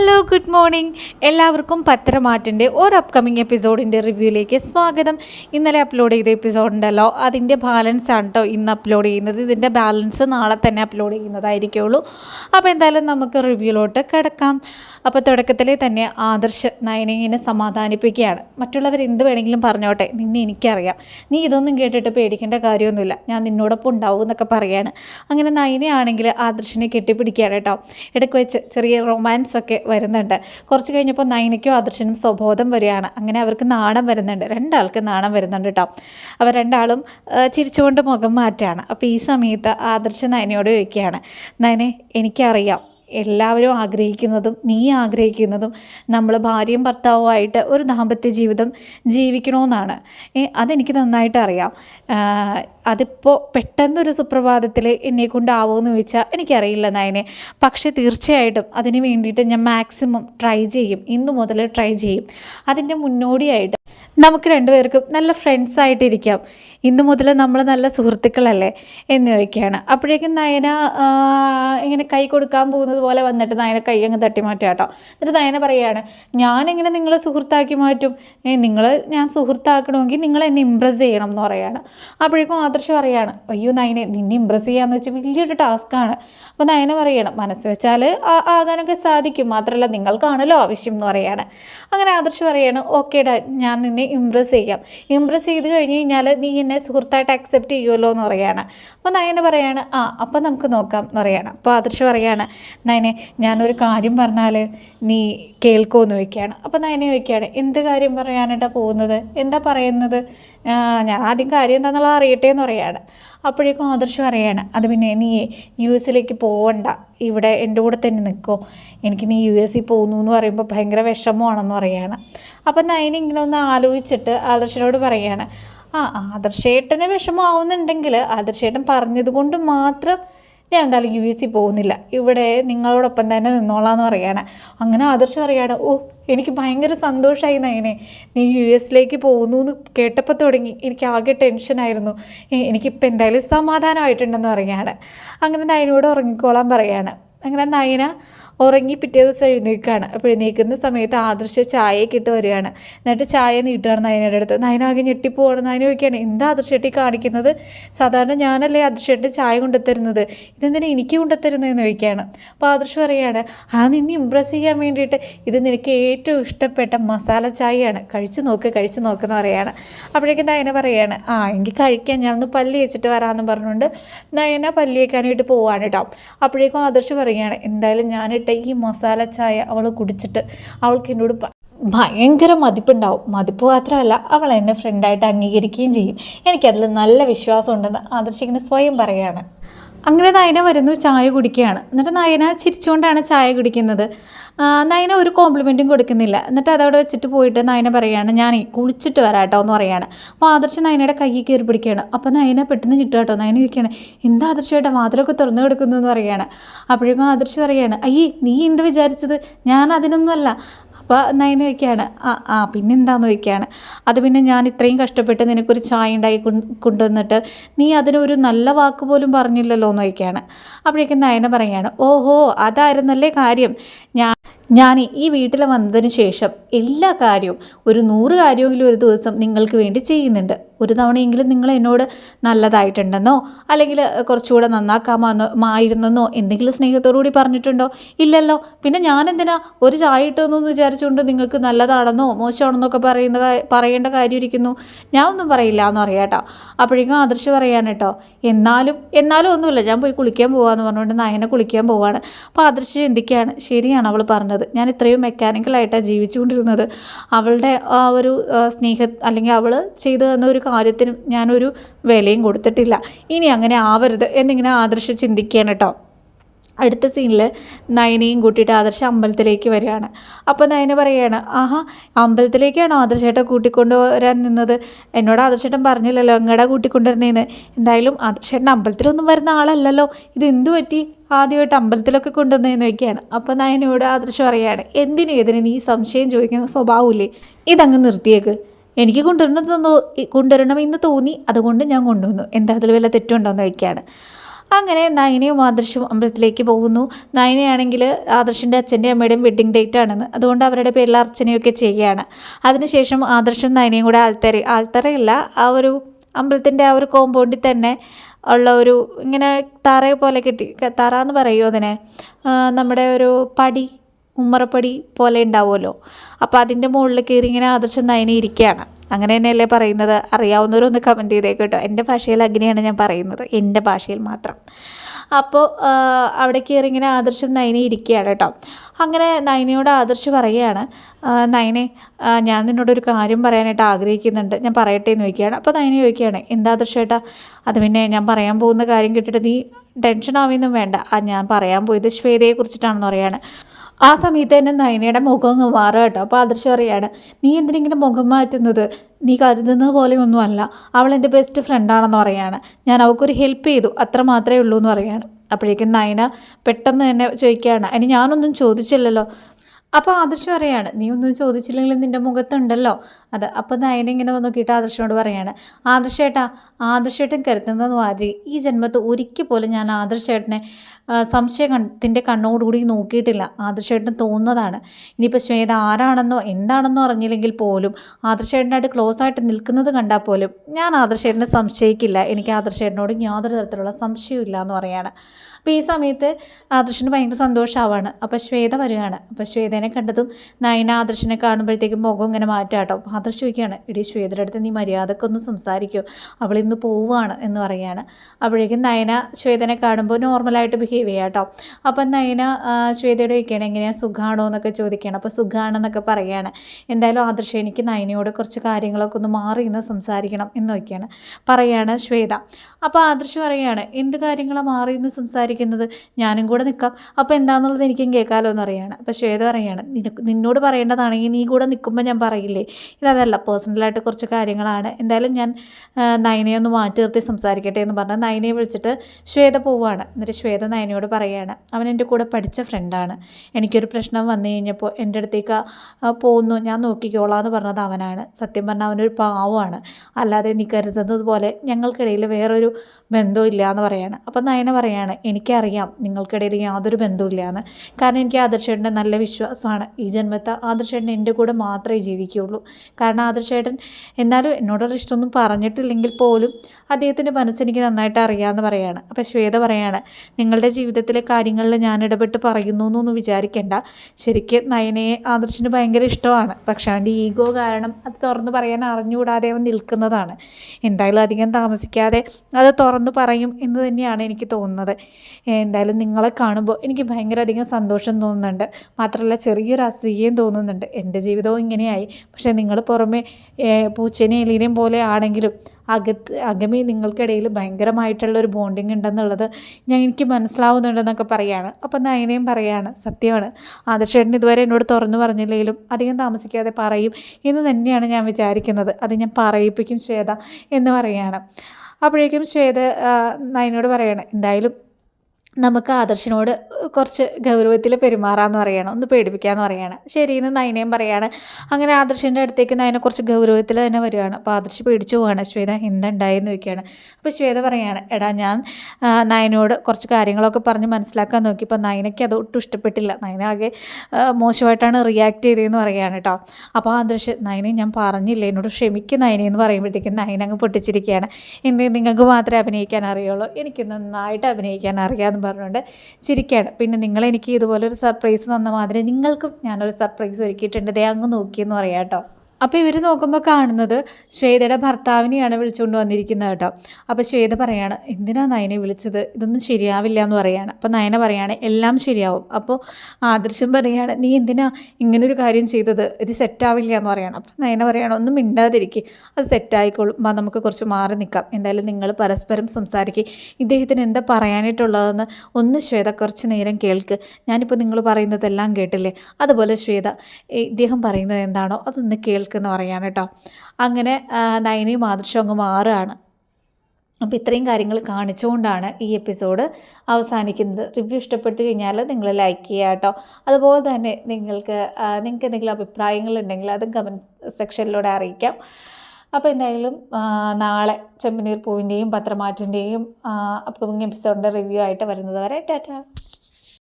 Hello good morning എല്ലാവർക്കും പത്രമാറ്റിന്റെ ഒരു upcoming എപ്പിസോഡിന്റെ റിവ്യൂയിലേക്ക് സ്വാഗതം. ഇന്നലെ അപ്ലോഡ് ചെയ്ത എപ്പിസോഡുണ്ടല്ലോ അതിന്റെ ബാലൻസ് ആണ് കേട്ടോ ഇന്ന് അപ്ലോഡ് ചെയ്യുന്നത്. ഇതിന്റെ ബാലൻസ് നാളെ തന്നെ അപ്ലോഡ് ചെയ്യുന്നതായിരിക്കുള്ളൂ. അപ്പോൾ എന്തായാലും നമുക്ക് റിവ്യൂലോട്ട് കിടക്കാം. അപ്പോൾ തുടക്കത്തിലെ തന്നെ ആദർശ് നയനയെ സമാധാനിപ്പിക്കുകയാണ്. മറ്റുള്ളവർ എന്ത് വേണമെങ്കിലും പറഞ്ഞോട്ടെ നിന്നെ എനിക്കറിയാം. നീ ഇതൊന്നും കേട്ടിട്ട് പേടിക്കേണ്ട കാര്യമൊന്നുമില്ല. ഞാൻ നിന്നോടൊപ്പം ഉണ്ടാവും എന്നൊക്കെ പറയാണ്. അങ്ങനെ നയനയാണെങ്കിൽ ആദർശിനെ കെട്ടിപ്പിടിക്കുകയാണ് കേട്ടോ ഇടയ്ക്ക് വെച്ച് ചെറിയ റൊമാൻസ് ഒക്കെ വരുന്നുണ്ട്. കുറച്ച് കഴിഞ്ഞപ്പോൾ നൈനയ്ക്കും ആദർശനും സ്വബോധം വരികയാണ്. അങ്ങനെ അവർക്ക് നാണം വരുന്നുണ്ട്. രണ്ടാൾക്ക് നാണം വരുന്നുണ്ട് കേട്ടോ അവർ രണ്ടാളും ചിരിച്ചുകൊണ്ട് മുഖം മാറ്റാണ് അപ്പോൾ ഈ സമയത്ത് ആദർശ നയനയോട് ചോദിക്കുകയാണ് നയനെ എനിക്കറിയാം. എല്ലാവരും ആഗ്രഹിക്കുന്നതും നീ ആഗ്രഹിക്കുന്നതും നമ്മൾ ഭാര്യയും ഭർത്താവുമായിട്ട് ഒരു ദാമ്പത്യ ജീവിതം ജീവിക്കണമെന്നാണ് അതെനിക്ക് നന്നായിട്ട് അറിയാം. അതിപ്പോൾ പെട്ടെന്നൊരു സുപ്രഭാതത്തിൽ എന്നെ കൊണ്ടാവുമെന്ന് ചോദിച്ചാൽ എനിക്കറിയില്ല നയനെ. പക്ഷേ തീർച്ചയായിട്ടും അതിന് വേണ്ടിയിട്ട് ഞാൻ മാക്സിമം ട്രൈ ചെയ്യും. ഇന്നു മുതൽ ട്രൈ ചെയ്യും. അതിന്റെ മുന്നോടിയായിട്ട് നമുക്ക് രണ്ടുപേർക്കും നല്ല ഫ്രണ്ട്സ് ആയിട്ടിരിക്കാം ഇന്നു മുതൽ നമ്മൾ നല്ല സുഹൃത്തുക്കളല്ലേ എന്ന് ചോദിക്കുകയാണ്. അപ്പോഴേക്കും നയന ഇങ്ങനെ കൈ കൊടുക്കാൻ പോകുന്നത് പോലെ വന്നിട്ട് നയന കൈ അങ്ങ് തട്ടി മാറ്റുക കേട്ടോ. എന്നിട്ട് നയന പറയുകയാണ് ഞാനെങ്ങനെ നിങ്ങളെ സുഹൃത്താക്കി മാറ്റും? നിങ്ങൾ ഞാൻ സുഹൃത്താക്കണമെങ്കിൽ നിങ്ങൾ എന്നെ ഇമ്പ്രസ് ചെയ്യണം എന്ന് പറയുകയാണ്. അപ്പോഴേക്കും ആദർശ് പറയുകയാണ് അയ്യോ നയനെ നിന്നെ ഇമ്പ്രസ് ചെയ്യാന്ന് വെച്ചാൽ വലിയൊരു ടാസ്ക്കാണ് അപ്പോൾ നയന പറയണം മനസ്സ് വെച്ചാൽ ആകാനൊക്കെ സാധിക്കും. മാത്രമല്ല നിങ്ങൾക്കാണല്ലോ ആവശ്യം എന്ന് പറയാണ് അങ്ങനെ ആദർശ് പറയാണ് ഓക്കേടാ ഞാൻ നിന്നെ ഇമ്പ്രസ് ചെയ്യാം. ഇമ്പ്രസ് ചെയ്ത് കഴിഞ്ഞ് കഴിഞ്ഞാൽ നീ എന്നെ സുഹൃത്തായിട്ട് അക്സെപ്റ്റ് ചെയ്യുമല്ലോ എന്ന് പറയാണ് അപ്പോൾ നയന പറയാണ് ആ അപ്പം നമുക്ക് നോക്കാം എന്ന് പറയാണ് അപ്പോൾ ആദർശ് പറയാണ് നയനെ ഞാനൊരു കാര്യം പറഞ്ഞാൽ നീ കേൾക്കുമോ എന്ന് ചോദിക്കുകയാണ്. അപ്പോൾ നയനെ ചോദിക്കുകയാണ് എന്ത് കാര്യം പറയാനായിട്ടാണ് പോകുന്നത്? എന്താ പറയുന്നത്? ഞാൻ ആദ്യം കാര്യം എന്താണെന്നുള്ളത് അറിയട്ടെ എന്ന് പറയാണ് അപ്പോഴേക്കും ആദർശ് പറയാണ് അത് പിന്നെ നീ യു എസിലേക്ക് പോവണ്ട. ഇവിടെ എന്റെ കൂടെ തന്നെ നിൽക്കോ എനിക്ക് നീ യു എസിൽ പോകുന്നു എന്ന് പറയുമ്പോൾ ഭയങ്കര വിഷമമാണെന്ന് പറയാണ് അപ്പം നയന ഇങ്ങനെ ഒന്ന് ആലോചിച്ചിട്ട് ആദർശനോട് പറയാണ് ആ ആദർശേട്ടന് വിഷമമാവുന്നുണ്ടെങ്കിൽ ആദർശേട്ടൻ പറഞ്ഞത് കൊണ്ട് മാത്രം ഞാൻ എന്തായാലും യു എസ് സി പോകുന്നില്ല. ഇവിടെ നിങ്ങളോടൊപ്പം തന്നെ നിന്നോളാന്ന് പറയുകയാണ് അങ്ങനെ ആദർശം പറയാണ് ഓ എനിക്ക് ഭയങ്കര സന്തോഷമായി നയനെ. നീ യു എസിലേക്ക് പോകുന്നു എന്ന് കേട്ടപ്പോൾ തുടങ്ങി. എനിക്ക് ആകെ ടെൻഷനായിരുന്നു എനിക്കിപ്പോൾ എന്തായാലും സമാധാനമായിട്ടുണ്ടെന്ന് പറയുകയാണ് അങ്ങനെ നയനോട് ഉറങ്ങിക്കോളാൻ പറയുകയാണ് അങ്ങനെ നയന ഉറങ്ങി പിറ്റേ ദിവസം എഴുന്നേൽക്കുകയാണ്. അപ്പോൾ എഴുന്നേൽക്കുന്ന സമയത്ത് ആദർശ ചായയൊക്കെ ഇട്ട് വരികയാണ്. എന്നിട്ട് ചായ നീട്ടുകയാണ് നയനയുടെ അടുത്ത്. നയന ആകെ ഞെട്ടിപ്പോവാണ്. നയന ചോദിക്കുകയാണ് എന്താ ആദർശേട്ടി കാണിക്കുന്നത്? സാധാരണ ഞാനല്ലേ ആദർശേട്ടി ചായ കൊണ്ടുത്തരുന്നത്? ഇതെന്തിനാ എനിക്ക് കൊണ്ടുത്തരുന്നതെന്ന് ചോദിക്കുകയാണ്. അപ്പോൾ ആദർശ് പറയുകയാണ് ആ നിന്നെ ഇമ്പ്രസ് ചെയ്യാൻ വേണ്ടിയിട്ട് ഇത് നിനക്ക് ഏറ്റവും ഇഷ്ടപ്പെട്ട മസാല ചായയാണ്. കഴിച്ചു നോക്ക് കഴിച്ചു നോക്കുന്ന പറയുകയാണ്. അപ്പോഴേക്കും നയന പറയുകയാണ് ആ എങ്കിൽ കഴിക്കാൻ ഞാനൊന്ന് പല്ല് വെച്ചിട്ട് വരാമെന്ന് പറഞ്ഞുകൊണ്ട് നയന പല്ല് വയ്ക്കാനായിട്ട് പോവാണ് കേട്ടോ. അപ്പോഴേക്കും ആദർശ് പറയുകയാണ് എന്തായാലും ഞാനിട്ട ഈ മസാല ചായ അവൾ കുടിച്ചിട്ട് അവൾക്ക് എന്നോട് ഭയങ്കര മതിപ്പുണ്ടാവും. മതിപ്പ് മാത്രമല്ല അവൾ എന്നെ ഫ്രണ്ടായിട്ട് അംഗീകരിക്കുകയും ചെയ്യും. എനിക്കതിൽ നല്ല വിശ്വാസം ഉണ്ടെന്ന് ആദർശ് സ്വയം പറയാണ്. അങ്ങനെ നയന വരുന്നു ചായ കുടിക്കുകയാണ്. എന്നിട്ട് നയന ചിരിച്ചുകൊണ്ടാണ് ചായ കുടിക്കുന്നത്. നയന ഒരു കോംപ്ലിമെന്റും കൊടുക്കുന്നില്ല. എന്നിട്ട് അതവിടെ വെച്ചിട്ട് പോയിട്ട് നയന പറയുകയാണ് ഞാൻ കുളിച്ചിട്ട് വരാട്ടോ എന്ന് പറയുകയാണ്. അപ്പോൾ ആദർശ് നയനയുടെ കൈയ്യിൽ കയറി പിടിക്കുകയാണ്. അപ്പോൾ നയന പെട്ടെന്ന് ചിട്ടുക കേട്ടോ നയന ചോദിക്കുകയാണ് എന്താ ആദർശമായിട്ട് വാതിലൊക്കെ തുറന്നു കൊടുക്കുന്നതെന്ന് പറയുകയാണ്. അപ്പോഴേക്കും ആദർശ് പറയുകയാണ് അയ്യേ നീ എന്ത് വിചാരിച്ചത്? ഞാൻ അതിനൊന്നുമല്ല. അപ്പോൾ നയന വയ്ക്കുകയാണ് ആ ആ പിന്നെ എന്താന്ന് വയ്ക്കുകയാണ് അത് പിന്നെ ഞാൻ ഇത്രയും കഷ്ടപ്പെട്ട് നിനക്കൊരു ചായ ഉണ്ടായി കൊണ്ട് കൊണ്ടുവന്നിട്ട് നീ അതിനൊരു നല്ല വാക്ക് പോലും പറഞ്ഞില്ലല്ലോ എന്ന് വയ്ക്കുകയാണ് അപ്പോഴേക്കും നയന പറയുകയാണ് ഓഹോ അതായിരുന്നല്ലേ കാര്യം. ഞാൻ ഞാൻ ഈ വീട്ടിൽ വന്നതിന് ശേഷം എല്ലാ കാര്യവും ഒരു നൂറ് കാര്യമെങ്കിലും ഒരു ദിവസം നിങ്ങൾക്ക് വേണ്ടി ചെയ്യുന്നുണ്ട്. ഒരു തവണയെങ്കിലും നിങ്ങൾ എന്നോട് നല്ലതായിട്ടുണ്ടെന്നോ? അല്ലെങ്കിൽ കുറച്ചുകൂടെ നന്നാക്കാമെന്നോ മായിരുന്നെന്നോ എന്തെങ്കിലും സ്നേഹത്തോടുകൂടി പറഞ്ഞിട്ടുണ്ടോ? ഇല്ലല്ലോ. പിന്നെ ഞാൻ എന്തിനാ ഒരു ചായ ഇട്ടെന്നു വിചാരിച്ചുകൊണ്ട് നിങ്ങൾക്ക് നല്ലതാണെന്നോ മോശമാണെന്നോ ഒക്കെ പറയുന്ന പറയേണ്ട കാര്യം ഇരിക്കുന്നു ഞാൻ ഒന്നും പറയില്ല എന്ന് പറയാട്ടോ അപ്പോഴേക്കും ആദർശ് പറയാൻ കേട്ടോ എന്നാലും എന്നാലും ഒന്നുമില്ല. ഞാൻ പോയി കുളിക്കാൻ പോവാന്ന് പറഞ്ഞുകൊണ്ട് നയനെ കുളിക്കാൻ പോവാണ്. അപ്പോൾ ആദർശ് ചിന്തിക്കുകയാണ് ശരിയാണ് അവൾ പറഞ്ഞത്. ഞാൻ ഇത്രയും മെക്കാനിക്കലായിട്ടാണ് ജീവിച്ചുകൊണ്ടിരുന്നത്. അവളുടെ ആ ഒരു സ്നേഹ അല്ലെങ്കിൽ അവൾ ചെയ്തു തന്ന ഒരു കാര്യത്തിനും ഞാനൊരു വിലയും കൊടുത്തിട്ടില്ല. ഇനി അങ്ങനെ ആവരുത് എന്നിങ്ങനെ ആദർശ ചിന്തിക്കുകയാണ് കേട്ടോ. അടുത്ത സീനിൽ നയനയും കൂട്ടിയിട്ട് ആദർശ അമ്പലത്തിലേക്ക് വരികയാണ്. അപ്പോൾ നയന പറയുകയാണ് ആഹാ അമ്പലത്തിലേക്കാണോ ആദർശേട്ടൻ കൂട്ടിക്കൊണ്ട് വരാൻ നിന്നത്? എന്നോട് ആദർശേട്ടൻ പറഞ്ഞില്ലല്ലോ എങ്ങടാ കൂട്ടിക്കൊണ്ടുവരുന്നതെന്ന് എന്തായാലും ആദർശേട്ടൻ അമ്പലത്തിലൊന്നും വരുന്ന ആളല്ലല്ലോ. ഇത് എന്തു പറ്റി? ആദ്യമായിട്ട് അമ്പലത്തിലൊക്കെ കൊണ്ടുവന്നതെന്ന് വയ്ക്കുകയാണ് അപ്പോൾ നയനയോട് ആദർശം പറയുകയാണ് എന്തിനും ഏതിനും നീ സംശയം ചോദിക്കുന്ന സ്വഭാവമില്ലേ? ഇതങ്ങ് നിർത്തിയേക്ക്. എനിക്ക് കൊണ്ടുവരണമെന്ന് കൊണ്ടുവരണം എന്ന് തോന്നി. അതുകൊണ്ട് ഞാൻ കൊണ്ടുവന്നു. എന്താ അതിൽ വല്ല തെറ്റുണ്ടോ എന്ന് ചോദിക്കുകയാണ്. അങ്ങനെ നയനയും ആദർശവും അമ്പലത്തിലേക്ക് പോകുന്നു. നയനയാണെങ്കിൽ ആദർശിന്റെ അച്ഛന്റെ അമ്മയുടെയും വെഡ്ഡിങ് ഡേറ്റ് ആണെന്ന്. അതുകൊണ്ട് അവരുടെ പേരിൽ അർച്ചനയൊക്കെ ചെയ്യുകയാണ്. അതിനുശേഷം ആദർശും നയനയും കൂടെ ആൾത്തറ ആൾത്തറയില്ല ആ ഒരു അമ്പലത്തിന്റെ ആ ഒരു കോമ്പൗണ്ടിൽ തന്നെ ഉള്ള ഒരു ഇങ്ങനെ തറ പോലെ കെട്ടി തറ എന്ന് പറയുമോ അതിനെ? നമ്മുടെ ഒരു പടി ഉമ്മറപ്പടി പോലെ ഉണ്ടാവുമല്ലോ. അപ്പോൾ അതിന്റെ മുകളിൽ കയറി ഇങ്ങനെ ആദർശം നയനെ ഇരിക്കുകയാണ്. അങ്ങനെ തന്നെയല്ലേ പറയുന്നത്? അറിയാവുന്നവരൊന്ന് കമന്റ് ചെയ്തേക്ക് കേട്ടോ. എന്റെ ഭാഷയിൽ അങ്ങനെയാണ് ഞാൻ പറയുന്നത്. എന്റെ ഭാഷയിൽ മാത്രം. അപ്പോൾ അവിടെ കയറി ഇങ്ങനെ ആദർശം നയനെ ഇരിക്കുകയാണ് കേട്ടോ. അങ്ങനെ നയനയോട് ആദർശ് പറയുകയാണ് നയനെ ഞാൻ നിന്നോടൊരു കാര്യം പറയാനായിട്ട് ആഗ്രഹിക്കുന്നുണ്ട്. ഞാൻ പറയട്ടെ എന്ന് ചോദിക്കുകയാണ്. അപ്പോൾ നയന ചോദിക്കുകയാണ് എന്താ ആദർശേട്ടാ അത് പിന്നെ ഞാൻ പറയാൻ പോകുന്ന കാര്യം കേട്ടിട്ട് നീ ടെൻഷൻ ആവുമെന്നും വേണ്ട. ആ ഞാൻ പറയാൻ പോയത് ശ്വേതയെ കുറിച്ചിട്ടാണെന്ന് പറയാണ് ആ സമയത്ത് തന്നെ നയനയുടെ മുഖം അങ്ങ് മാറുക കേട്ടോ. അപ്പോൾ ആദർശം അറിയാണ് നീ എന്തിനെങ്കിലും മുഖം മാറ്റുന്നത്? നീ കരുതുന്നത് പോലെ ഒന്നുമല്ല അവൾ എന്റെ ബെസ്റ്റ് ഫ്രണ്ടാണെന്ന് പറയാണ്. ഞാൻ അവൾക്കൊരു ഹെൽപ്പ് ചെയ്തു. അത്ര മാത്രമേ ഉള്ളൂ എന്ന് പറയാണ്. അപ്പോഴേക്കും നയന പെട്ടെന്ന് തന്നെ ചോദിക്കുകയാണ് അതിന് ഞാനൊന്നും ചോദിച്ചില്ലല്ലോ? അപ്പോൾ ആദർശം പറയാണ് നീ ഒന്നും ചോദിച്ചില്ലെങ്കിലും നിന്റെ മുഖത്തുണ്ടല്ലോ. അത് അപ്പോൾ നയന ഇങ്ങനെ നോക്കിയിട്ട് ആദർശനോട് പറയാണ് ആദർശേട്ടാ ആദർശേട്ടൻ കരുതുന്നത് മാതിരി ഈ ജന്മത്ത് ഒരിക്കൽ പോലും ഞാൻ ആദർശേട്ടനെ സംശയത്തിന്റെ കണ്ണോടുകൂടി നോക്കിയിട്ടില്ല. ആദർശേട്ടൻ തോന്നുന്നതാണ്. ഇനിയിപ്പോൾ ശ്വേത ആരാണെന്നോ എന്താണെന്നോ അറിഞ്ഞില്ലെങ്കിൽ പോലും ആദർശേട്ടനായിട്ട് ക്ലോസ് ആയിട്ട് നിൽക്കുന്നത് കണ്ടാൽ പോലും ഞാൻ ആദർശേട്ടനെ സംശയിക്കില്ല. എനിക്ക് ആദർശേട്ടനോട് യാതൊരു തരത്തിലുള്ള സംശയവും ഇല്ല എന്ന് പറയാണ്. അപ്പോൾ ഈ സമയത്ത് ആദർശന് ഭയങ്കര സന്തോഷമാവാണ്. അപ്പോൾ ശ്വേത വരികയാണ്. അപ്പോൾ ശ്വേതനെ കണ്ടതും നയന ആദർശനെ കാണുമ്പോഴത്തേക്കും മുഖം ഇങ്ങനെ മാറ്റാട്ടോ. ആദർശ് ചോദിക്കുകയാണ് ഇടി ശ്വേതയുടെ അടുത്ത് നീ മര്യാദക്കൊന്ന് സംസാരിക്കുമോ അവളിന്ന് പോവുകയാണ് എന്ന് പറയുകയാണ്. അപ്പോഴേക്കും നയന ശ്വേതനെ കാണുമ്പോൾ നോർമലായിട്ട് ബിഹേവ് ചെയ്യുക കേട്ടോ. അപ്പം നയന ശ്വേതയോട് ചോദിക്കുകയാണ് എങ്ങനെയാണ് സുഖമാണോ എന്നൊക്കെ ചോദിക്കുകയാണ്. അപ്പോൾ സുഖമാണെന്നൊക്കെ പറയുകയാണ്. എന്തായാലും ആദർശ എനിക്ക് നയനയോട് കുറച്ച് കാര്യങ്ങളൊക്കെ ഒന്ന് മാറി ഇന്ന് സംസാരിക്കണം എന്ന് നോക്കിയാണ് പറയുകയാണ് ശ്വേത. അപ്പോൾ ആദർശ് പറയുകയാണ് എന്ത് കാര്യങ്ങളാണ് മാറി ഇന്ന് സംസാരിക്കുന്നത്? ഞാനും കൂടെ നിൽക്കാം. അപ്പോൾ എന്താണെന്നുള്ളത് എനിക്കും കേൾക്കാമല്ലോ എന്ന് പറയുകയാണ്. അപ്പോൾ ശ്വേത പറയുകയാണ് നിന്നോട് പറയേണ്ടതാണെങ്കിൽ നീ കൂടെ നിൽക്കുമ്പോൾ ഞാൻ പറയില്ലേ? ഇതല്ല പേഴ്സണലായിട്ട് കുറച്ച് കാര്യങ്ങളാണ്. എന്തായാലും ഞാൻ നയനയെ ഒന്ന് മാറ്റി നിർത്തി സംസാരിക്കട്ടെ എന്ന് പറഞ്ഞാൽ നയനയെ വിളിച്ചിട്ട് ശ്വേത പോവുകയാണ്. എന്നിട്ട് ശ്വേത നയനയോട് പറയുകയാണ് അവൻ എന്റെ കൂടെ പഠിച്ച ഫ്രണ്ടാണ് എനിക്കൊരു പ്രശ്നം വന്നു കഴിഞ്ഞപ്പോൾ എന്റെ അടുത്തേക്ക് പോകുന്നു ഞാൻ നോക്കിക്കോളാം എന്ന് പറഞ്ഞത് അവനാണ്. സത്യം പറഞ്ഞാൽ അവനൊരു പാവമാണ്. അല്ലാതെ നീ കരുതുന്നത് പോലെ ഞങ്ങൾക്കിടയിൽ വേറൊരു ബന്ധവും ഇല്ല എന്ന് പറയാണ്. അപ്പം നയന പറയാണ് എനിക്ക് എനിക്കറിയാം നിങ്ങൾക്കിടയിൽ യാതൊരു ബന്ധവുമില്ലാന്ന് കാരണം എനിക്ക് ആദർശേട്ടന്റെ നല്ല വിശ്വാസമാണ്. ഈ ജന്മത്തെ ആദർശേട്ടൻ എന്റെ കൂടെ മാത്രമേ ജീവിക്കുകയുള്ളൂ. കാരണം ആദർശേട്ടൻ എന്നാലും എന്നോടുള്ള ഇഷ്ടമൊന്നും പറഞ്ഞിട്ടില്ലെങ്കിൽ പോലും അദ്ദേഹത്തിന്റെ മനസ്സെനിക്ക് നന്നായിട്ട് അറിയാമെന്ന് പറയാണ്. അപ്പോൾ ശ്വേത പറയാണ് നിങ്ങളുടെ ജീവിതത്തിലെ കാര്യങ്ങളിൽ ഞാൻ ഇടപെട്ട് പറയുന്നു എന്നൊന്നും വിചാരിക്കേണ്ട. ശരിക്കും നയനയെ ആദർശിന് ഭയങ്കര ഇഷ്ടമാണ്. പക്ഷേ അവന്റെ ഈഗോ കാരണം അത് തുറന്നു പറയാൻ അറിഞ്ഞുകൂടാതെ അവൻ നിൽക്കുന്നതാണ്. എന്തായാലും അധികം താമസിക്കാതെ അത് തുറന്നു പറയും എന്ന് തന്നെയാണ് എനിക്ക് തോന്നുന്നത്. എന്തായാലും നിങ്ങളെ കാണുമ്പോൾ എനിക്ക് ഭയങ്കര അധികം സന്തോഷം തോന്നുന്നുണ്ട്. മാത്രമല്ല ചെറിയൊരു അസൂയയും തോന്നുന്നുണ്ട്. എന്റെ ജീവിതവും ഇങ്ങനെയായി. പക്ഷേ നിങ്ങൾ പുറമെ പൂച്ചേനെയും എലീനെയും പോലെ ആണെങ്കിലും അകത്ത് അകമേ നിങ്ങൾക്കിടയിൽ ഭയങ്കരമായിട്ടുള്ള ഒരു ബോണ്ടിങ് ഉണ്ടെന്നുള്ളത് ഞാൻ എനിക്ക് മനസ്സിലാവുന്നുണ്ടെന്നൊക്കെ പറയാണ്. അപ്പം നയനയും പറയാണ് സത്യമാണ്. ആദർശേട്ടൻ ഇതുവരെ എന്നോട് തുറന്നു പറഞ്ഞില്ലെങ്കിലും അധികം താമസിക്കാതെ പറയും എന്ന് തന്നെയാണ് ഞാൻ വിചാരിക്കുന്നത്. അത് ഞാൻ പറയിപ്പിക്കും ശ്വേത എന്ന് പറയാണ്. അപ്പോഴേക്കും ശ്വേത നയനോട് പറയണം എന്തായാലും നമുക്ക് ആദർശിനോട് കുറച്ച് ഗൗരവത്തിൽ പെരുമാറാമെന്ന് പറയണം ഒന്ന് പേടിപ്പിക്കാമെന്ന് പറയാണ്. ശരിയെന്ന് നയനയും പറയാണ്. അങ്ങനെ ആദർശിന്റെ അടുത്തേക്ക് നയനെ കുറച്ച് ഗൗരവത്തിൽ തന്നെ വരികയാണ്. അപ്പോൾ ആദർശ് പേടിച്ചു പോവാണ്. ശ്വേത എന്തുണ്ടായെന്ന് ചോദിക്കുകയാണ്. അപ്പോൾ ശ്വേത പറയാണ് എടാ ഞാൻ നയനോട് കുറച്ച് കാര്യങ്ങളൊക്കെ പറഞ്ഞ് മനസ്സിലാക്കാൻ നോക്കി. ഇപ്പോൾ നയനയ്ക്ക് അത് ഒട്ടും ഇഷ്ടപ്പെട്ടില്ല. നയന ആകെ മോശമായിട്ടാണ് റിയാക്ട് ചെയ്തതെന്ന് പറയുകയാണ് കേട്ടോ അപ്പോൾ ആദർശ് നയനെ ഞാൻ പറഞ്ഞില്ല? എന്നോട് ക്ഷമിക്ക് നയനെ എന്ന് പറയുമ്പോഴത്തേക്കും നയന അങ്ങ് പൊട്ടിച്ചിരിക്കുകയാണ്. എന്ത് നിങ്ങൾക്ക് മാത്രമേ അഭിനയിക്കാൻ അറിയുള്ളൂ. എനിക്ക് നന്നായിട്ട് അഭിനയിക്കാൻ അറിയാമെന്ന് പറഞ്ഞുകൊണ്ട് ചിരിക്കുകയാണ്. പിന്നെ നിങ്ങൾ എനിക്ക് ഇതുപോലെ ഒരു സർപ്രൈസ് തന്ന മാതിരി നിങ്ങൾക്കും ഞാനൊരു സർപ്രൈസ് ഒരുക്കിയിട്ടുണ്ട്. ദേ അങ്ങ് നോക്കിയെന്ന് പറയാം കേട്ടോ. അപ്പോൾ ഇവർ നോക്കുമ്പോൾ കാണുന്നത് ശ്വേതയുടെ ഭർത്താവിനെയാണ് വിളിച്ചുകൊണ്ട് വന്നിരിക്കുന്നത് കേട്ടോ. അപ്പോൾ ശ്വേത പറയാണ് എന്തിനാ നയനെ വിളിച്ചത്? ഇതൊന്നും ശരിയാവില്ല എന്ന് പറയാണ്. അപ്പോൾ നയന പറയാണ് എല്ലാം ശരിയാവും. അപ്പോൾ ആദർശം പറയാണ് നീ എന്തിനാ ഇങ്ങനൊരു കാര്യം ചെയ്തത്? ഇത് സെറ്റാവില്ല എന്ന് പറയണം. അപ്പോൾ നയന പറയാണ് ഒന്നും മിണ്ടാതിരിക്കുക അത് സെറ്റായിക്കോളും അപ്പം നമുക്ക് കുറച്ച് മാറി നിൽക്കാം. എന്തായാലും നിങ്ങൾ പരസ്പരം സംസാരിക്കുക ഇദ്ദേഹത്തിന് എന്താ പറയാനായിട്ടുള്ളതെന്ന് ഒന്ന് ശ്വേത കുറച്ച് നേരം കേൾക്ക്. ഞാനിപ്പോൾ നിങ്ങൾ പറയുന്നതെല്ലാം കേട്ടില്ലേ? അതുപോലെ ശ്വേത ഇദ്ദേഹം പറയുന്നത് എന്താണോ അതൊന്ന് കേൾക്ക്. എന്ന് പറയാണ് കേട്ടോ. അങ്ങനെ നയനയും ആദർശവും അങ്ങ് മാറുകയാണ്. അപ്പോൾ ഇത്രയും കാര്യങ്ങൾ കാണിച്ചുകൊണ്ടാണ് ഈ എപ്പിസോഡ് അവസാനിക്കുന്നത്. റിവ്യൂ ഇഷ്ടപ്പെട്ടു കഴിഞ്ഞാൽ നിങ്ങൾ ലൈക്ക് ചെയ്യുക കേട്ടോ. അതുപോലെ തന്നെ നിങ്ങൾക്ക് നിങ്ങൾക്ക് എന്തെങ്കിലും അഭിപ്രായങ്ങളുണ്ടെങ്കിൽ അതും കമന്റ് സെക്ഷനിലൂടെ അറിയിക്കാം. അപ്പോൾ എന്തായാലും നാളെ ചെമ്പനീർ പൂവിന്റെയും പത്രമാറ്റിന്റെയും അപ്കമിങ് എപ്പിസോഡിന്റെ റിവ്യൂ ആയിട്ട് വരുന്നത് വരെ ടാറ്റ.